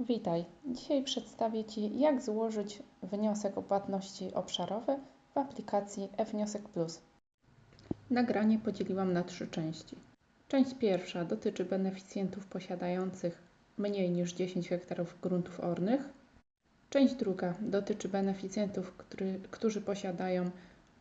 Witaj. Dzisiaj przedstawię Ci, jak złożyć wniosek o płatności obszarowe w aplikacji eWniosek Plus. Nagranie podzieliłam na trzy części. Część pierwsza dotyczy beneficjentów posiadających mniej niż 10 hektarów gruntów ornych. Część druga dotyczy beneficjentów, który, którzy posiadają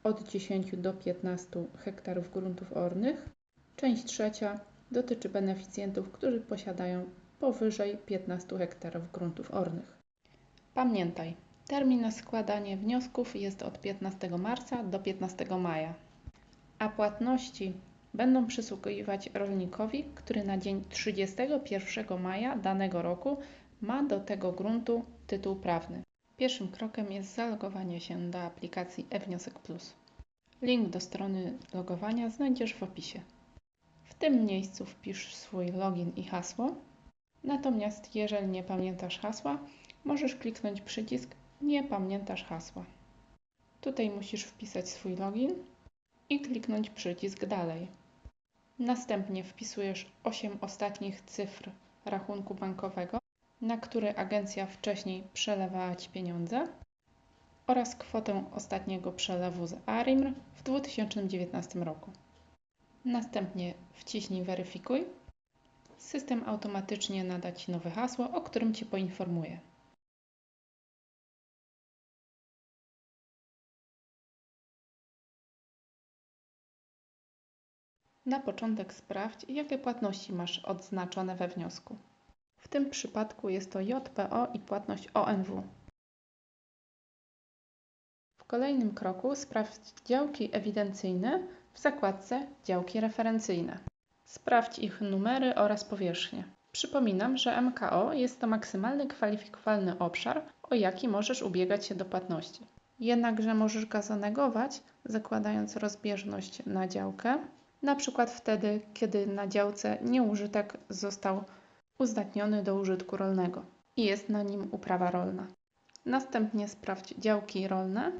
od 10 do 15 hektarów gruntów ornych. Część trzecia dotyczy beneficjentów, którzy posiadają powyżej 15 hektarów gruntów ornych. Pamiętaj, termin na składanie wniosków jest od 15 marca do 15 maja, a płatności będą przysługiwać rolnikowi, który na dzień 31 maja danego roku ma do tego gruntu tytuł prawny. Pierwszym krokiem jest zalogowanie się do aplikacji eWniosek Plus. Link do strony logowania znajdziesz w opisie. W tym miejscu wpisz swój login i hasło. Natomiast jeżeli nie pamiętasz hasła, możesz kliknąć przycisk Nie pamiętasz hasła. Tutaj musisz wpisać swój login i kliknąć przycisk Dalej. Następnie wpisujesz 8 ostatnich cyfr rachunku bankowego, na który agencja wcześniej przelewała Ci pieniądze oraz kwotę ostatniego przelewu z ARIMR w 2019 roku. Następnie wciśnij Weryfikuj. System automatycznie nada Ci nowe hasło, o którym Cię poinformuje. Na początek sprawdź, jakie płatności masz odznaczone we wniosku. W tym przypadku jest to JPO i płatność ONW. W kolejnym kroku sprawdź działki ewidencyjne w zakładce Działki referencyjne. Sprawdź ich numery oraz powierzchnie. Przypominam, że MKO jest to maksymalny kwalifikowalny obszar, o jaki możesz ubiegać się do płatności. Jednakże możesz go zanegować, zakładając rozbieżność na działkę, na przykład wtedy, kiedy na działce nieużytek został uzdatniony do użytku rolnego i jest na nim uprawa rolna. Następnie sprawdź działki rolne,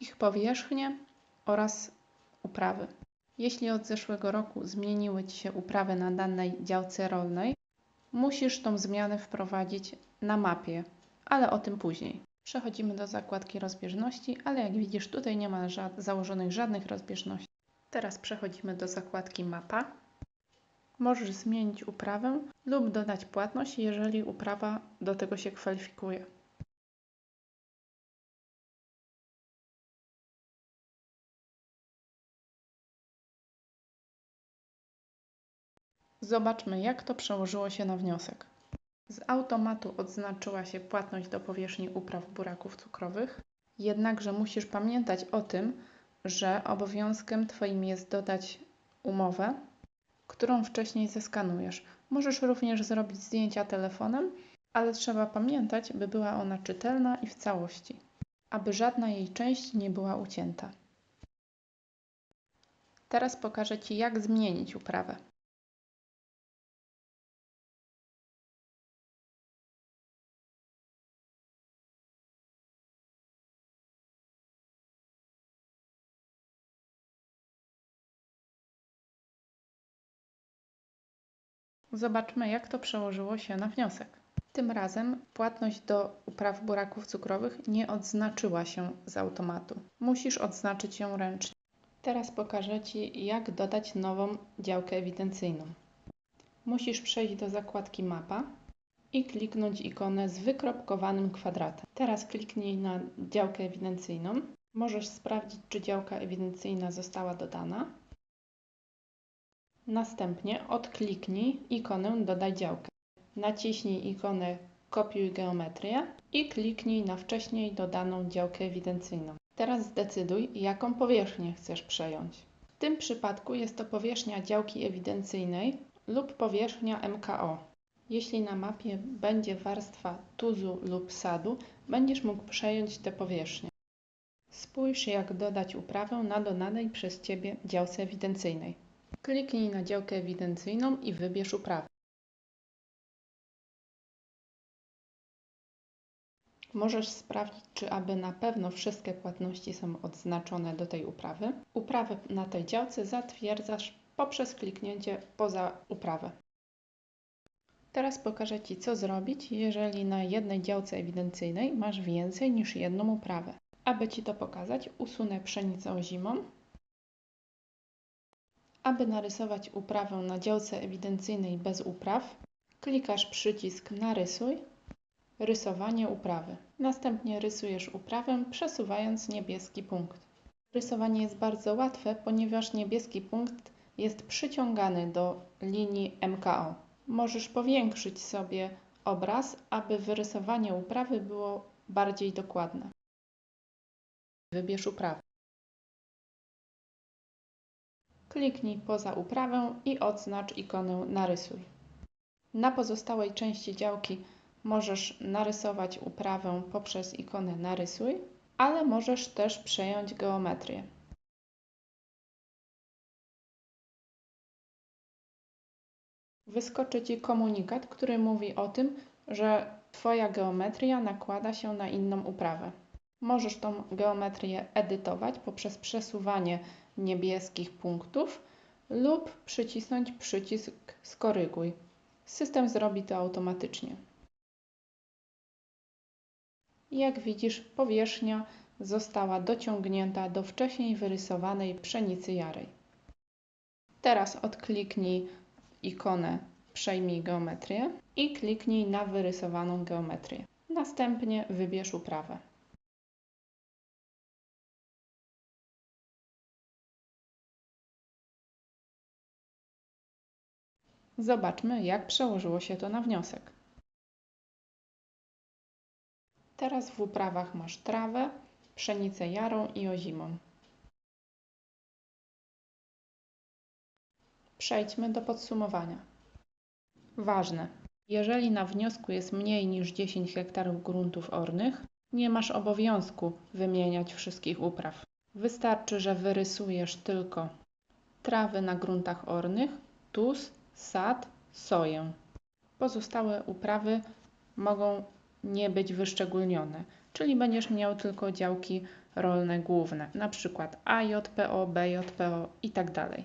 ich powierzchnię oraz uprawy. Jeśli od zeszłego roku zmieniły Ci się uprawy na danej działce rolnej, musisz tą zmianę wprowadzić na mapie, ale o tym później. Przechodzimy do zakładki rozbieżności, ale jak widzisz tutaj nie ma ża założonych żadnych rozbieżności. Teraz przechodzimy do zakładki mapa. Możesz zmienić uprawę lub dodać płatność, jeżeli uprawa do tego się kwalifikuje. Zobaczmy, jak to przełożyło się na wniosek. Z automatu odznaczyła się płatność do powierzchni upraw buraków cukrowych, jednakże musisz pamiętać o tym, że obowiązkiem Twoim jest dodać umowę, którą wcześniej zeskanujesz. Możesz również zrobić zdjęcia telefonem, ale trzeba pamiętać, by była ona czytelna i w całości, aby żadna jej część nie była ucięta. Teraz pokażę Ci, jak zmienić uprawę. Zobaczmy, jak to przełożyło się na wniosek. Tym razem płatność do upraw buraków cukrowych nie odznaczyła się z automatu. Musisz odznaczyć ją ręcznie. Teraz pokażę Ci, jak dodać nową działkę ewidencyjną. Musisz przejść do zakładki Mapa i kliknąć ikonę z wykropkowanym kwadratem. Teraz kliknij na działkę ewidencyjną. Możesz sprawdzić, czy działka ewidencyjna została dodana. Następnie odkliknij ikonę Dodaj działkę. Naciśnij ikonę Kopiuj geometrię i kliknij na wcześniej dodaną działkę ewidencyjną. Teraz zdecyduj, jaką powierzchnię chcesz przejąć. W tym przypadku jest to powierzchnia działki ewidencyjnej lub powierzchnia MKO. Jeśli na mapie będzie warstwa tuzu lub sadu, będziesz mógł przejąć tę powierzchnię. Spójrz, jak dodać uprawę na dodanej przez Ciebie działce ewidencyjnej. Kliknij na działkę ewidencyjną i wybierz uprawę. Możesz sprawdzić, czy aby na pewno wszystkie płatności są odznaczone do tej uprawy. Uprawę na tej działce zatwierdzasz poprzez kliknięcie poza uprawę. Teraz pokażę Ci, co zrobić, jeżeli na jednej działce ewidencyjnej masz więcej niż jedną uprawę. Aby Ci to pokazać, usunę pszenicę ozimą. Aby narysować uprawę na działce ewidencyjnej bez upraw, klikasz przycisk Narysuj, rysowanie uprawy. Następnie rysujesz uprawę, przesuwając niebieski punkt. Rysowanie jest bardzo łatwe, ponieważ niebieski punkt jest przyciągany do linii MKO. Możesz powiększyć sobie obraz, aby wyrysowanie uprawy było bardziej dokładne. Wybierz uprawę. Kliknij poza uprawę i odznacz ikonę Narysuj. Na pozostałej części działki możesz narysować uprawę poprzez ikonę Narysuj, ale możesz też przejąć geometrię. Wyskoczy Ci komunikat, który mówi o tym, że Twoja geometria nakłada się na inną uprawę. Możesz tą geometrię edytować poprzez przesuwanie niebieskich punktów lub przycisnąć przycisk Skoryguj. System zrobi to automatycznie. Jak widzisz, powierzchnia została dociągnięta do wcześniej wyrysowanej pszenicy jarej. Teraz odkliknij ikonę Przejmij geometrię i kliknij na wyrysowaną geometrię. Następnie wybierz uprawę. Zobaczmy, jak przełożyło się to na wniosek. Teraz w uprawach masz trawę, pszenicę jarą i ozimą. Przejdźmy do podsumowania. Ważne. Jeżeli na wniosku jest mniej niż 10 hektarów gruntów ornych, nie masz obowiązku wymieniać wszystkich upraw. Wystarczy, że wyrysujesz tylko trawy na gruntach ornych, tus, sad, soję. Pozostałe uprawy mogą nie być wyszczególnione, czyli będziesz miał tylko działki rolne główne, przykład AJPO, BJPO itd.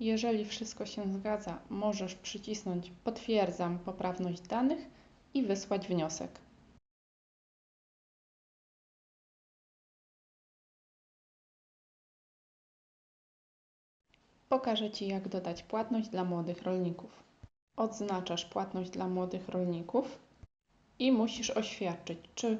Jeżeli wszystko się zgadza, możesz przycisnąć Potwierdzam poprawność danych i wysłać wniosek. Pokażę Ci, jak dodać płatność dla młodych rolników. Odznaczasz płatność dla młodych rolników i musisz oświadczyć, czy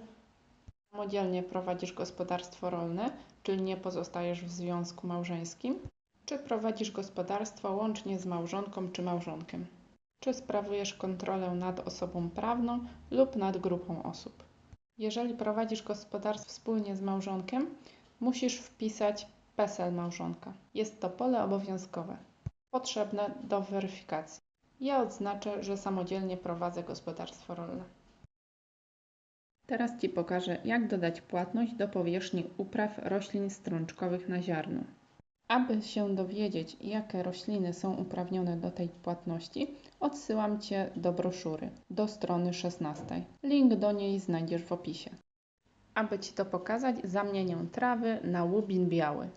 samodzielnie prowadzisz gospodarstwo rolne, czyli nie pozostajesz w związku małżeńskim, czy prowadzisz gospodarstwo łącznie z małżonką czy małżonkiem, czy sprawujesz kontrolę nad osobą prawną lub nad grupą osób. Jeżeli prowadzisz gospodarstwo wspólnie z małżonkiem, musisz wpisać PESEL małżonka. Jest to pole obowiązkowe, potrzebne do weryfikacji. Ja odznaczę, że samodzielnie prowadzę gospodarstwo rolne. Teraz Ci pokażę, jak dodać płatność do powierzchni upraw roślin strączkowych na ziarno. Aby się dowiedzieć, jakie rośliny są uprawnione do tej płatności, odsyłam Cię do broszury, do strony 16. Link do niej znajdziesz w opisie. Aby Ci to pokazać, zamienię trawy na łubin biały.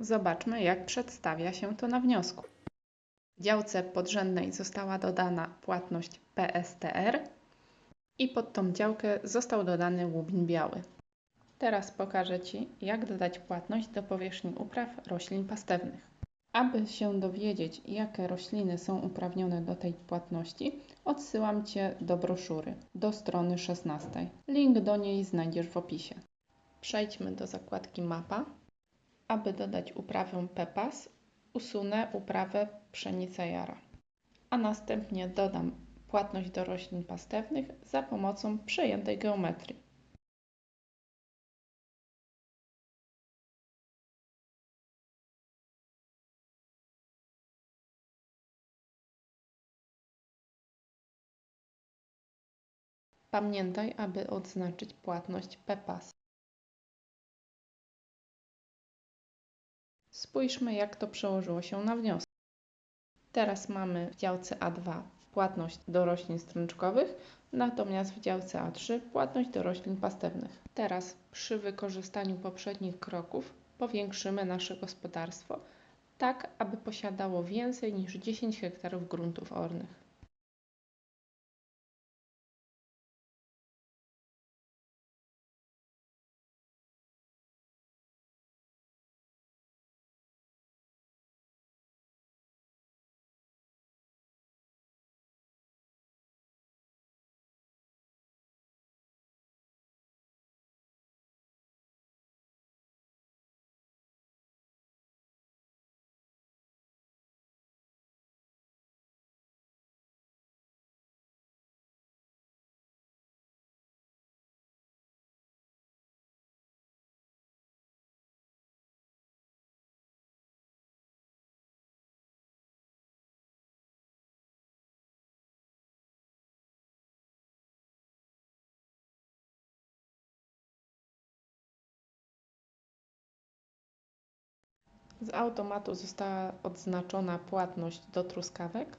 Zobaczmy, jak przedstawia się to na wniosku. W działce podrzędnej została dodana płatność PSTR i pod tą działkę został dodany łubin biały. Teraz pokażę Ci, jak dodać płatność do powierzchni upraw roślin pastewnych. Aby się dowiedzieć, jakie rośliny są uprawnione do tej płatności, odsyłam Cię do broszury, do strony 16. Link do niej znajdziesz w opisie. Przejdźmy do zakładki Mapa aby dodać uprawę PEPAS, usunę uprawę pszenica jara, a następnie dodam płatność do roślin pastewnych za pomocą przejętej geometrii. Pamiętaj, aby odznaczyć płatność PEPAS. Spójrzmy, jak to przełożyło się na wniosek. Teraz mamy w działce A2 płatność do roślin strączkowych, natomiast w działce A3 płatność do roślin pastewnych. Teraz przy wykorzystaniu poprzednich kroków powiększymy nasze gospodarstwo tak, aby posiadało więcej niż 10 hektarów gruntów ornych. Z automatu została odznaczona płatność do truskawek.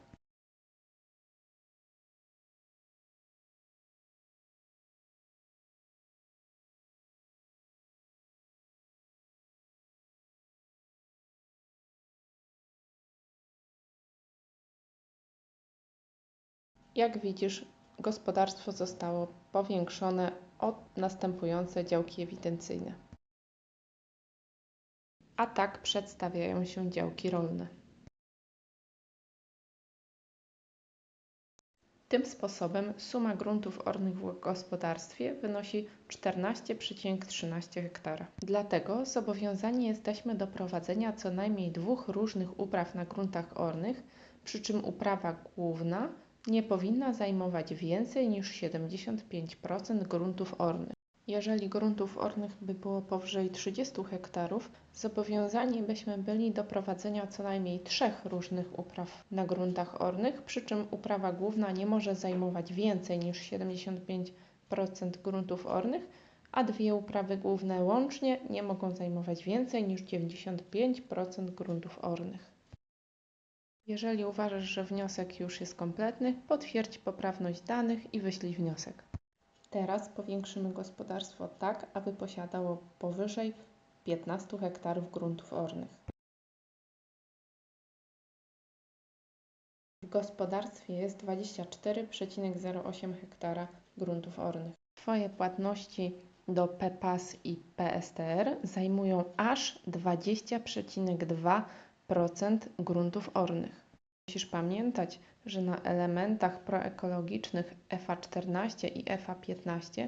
Jak widzisz, gospodarstwo zostało powiększone o następujące działki ewidencyjne. A tak przedstawiają się działki rolne. Tym sposobem suma gruntów ornych w gospodarstwie wynosi 14,13 hektara. Dlatego zobowiązani jesteśmy do prowadzenia co najmniej dwóch różnych upraw na gruntach ornych, przy czym uprawa główna nie powinna zajmować więcej niż 75% gruntów ornych. Jeżeli gruntów ornych by było powyżej 30 hektarów, zobowiązani byśmy byli do prowadzenia co najmniej trzech różnych upraw na gruntach ornych, przy czym uprawa główna nie może zajmować więcej niż 75% gruntów ornych, a dwie uprawy główne łącznie nie mogą zajmować więcej niż 95% gruntów ornych. Jeżeli uważasz, że wniosek już jest kompletny, potwierdź poprawność danych i wyślij wniosek. Teraz powiększymy gospodarstwo tak, aby posiadało powyżej 15 hektarów gruntów ornych. W gospodarstwie jest 24,08 hektara gruntów ornych. Twoje płatności do PPAS i PSTR zajmują aż 20,2% gruntów ornych. Musisz pamiętać, że na elementach proekologicznych FA14 i FA15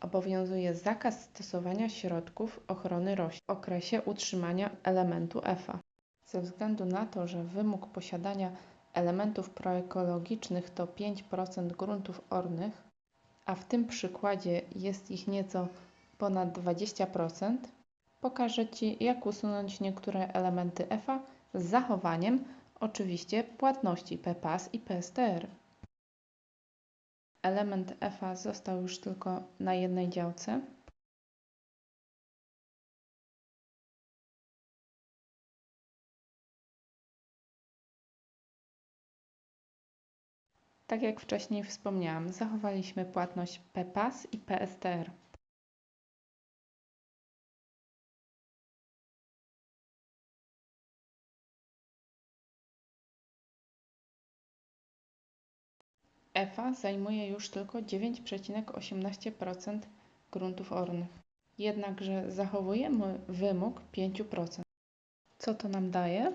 obowiązuje zakaz stosowania środków ochrony roślin w okresie utrzymania elementu EFA. Ze względu na to, że wymóg posiadania elementów proekologicznych to 5% gruntów ornych, a w tym przykładzie jest ich nieco ponad 20%, pokażę Ci, jak usunąć niektóre elementy EFA z zachowaniem oczywiście płatności PPAS i PSTR. Element EFA został już tylko na jednej działce. Tak jak wcześniej wspomniałam, zachowaliśmy płatność PPAS i PSTR. EFA zajmuje już tylko 9,18% gruntów ornych. Jednakże zachowujemy wymóg 5%. Co to nam daje?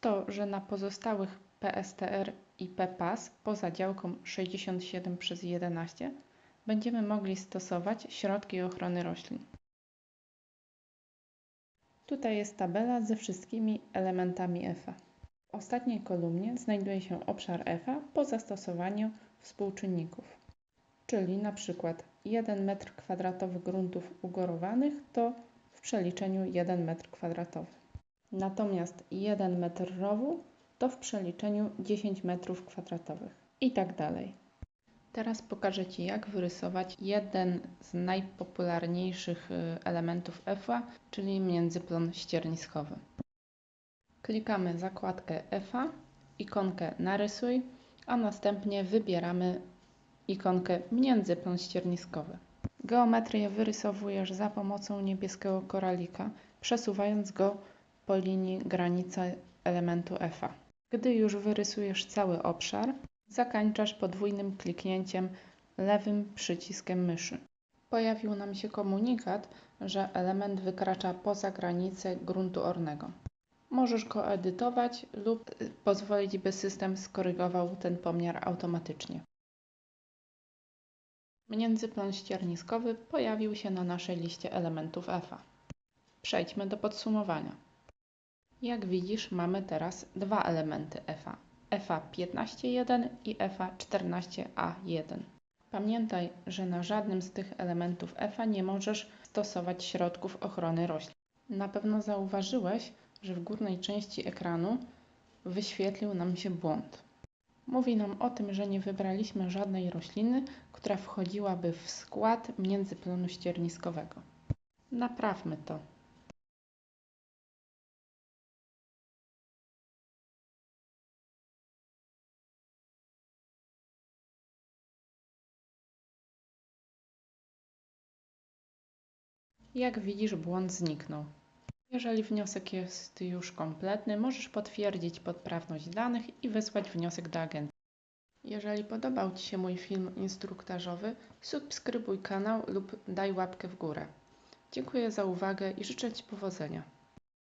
To, że na pozostałych PSTR i PPAS poza działką 67 przez 11 będziemy mogli stosować środki ochrony roślin. Tutaj jest tabela ze wszystkimi elementami EFA. W ostatniej kolumnie znajduje się obszar EFA po zastosowaniu współczynników, czyli na przykład 1 m2 gruntów ugorowanych to w przeliczeniu 1 m2. Natomiast 1 metr rowu to w przeliczeniu 10 m2 i tak dalej. Teraz pokażę Ci, jak wyrysować jeden z najpopularniejszych y, elementów EFA, czyli międzyplon ścierniskowy. Klikamy zakładkę EFA ikonkę Narysuj, a następnie wybieramy ikonkę Międzyplon ścierniskowy. Geometrię wyrysowujesz za pomocą niebieskiego koralika, przesuwając go po linii granicy elementu F. Gdy już wyrysujesz cały obszar, zakańczasz podwójnym kliknięciem lewym przyciskiem myszy. Pojawił nam się komunikat, że element wykracza poza granicę gruntu ornego. Możesz go edytować lub y, pozwolić, by system skorygował ten pomiar automatycznie. Międzyplon ścierniskowy pojawił się na naszej liście elementów EFA. Przejdźmy do podsumowania. Jak widzisz, mamy teraz dwa elementy EFA. EFA 15.1 i EFA 14A1. Pamiętaj, że na żadnym z tych elementów EFA nie możesz stosować środków ochrony roślin. Na pewno zauważyłeś, że w górnej części ekranu wyświetlił nam się błąd. Mówi nam o tym, że nie wybraliśmy żadnej rośliny, która wchodziłaby w skład międzyplonu ścierniskowego. Naprawmy to. Jak widzisz, błąd zniknął. Jeżeli wniosek jest już kompletny, możesz potwierdzić podprawność danych i wysłać wniosek do agencji. Jeżeli podobał Ci się mój film instruktażowy, subskrybuj kanał lub daj łapkę w górę. Dziękuję za uwagę i życzę Ci powodzenia.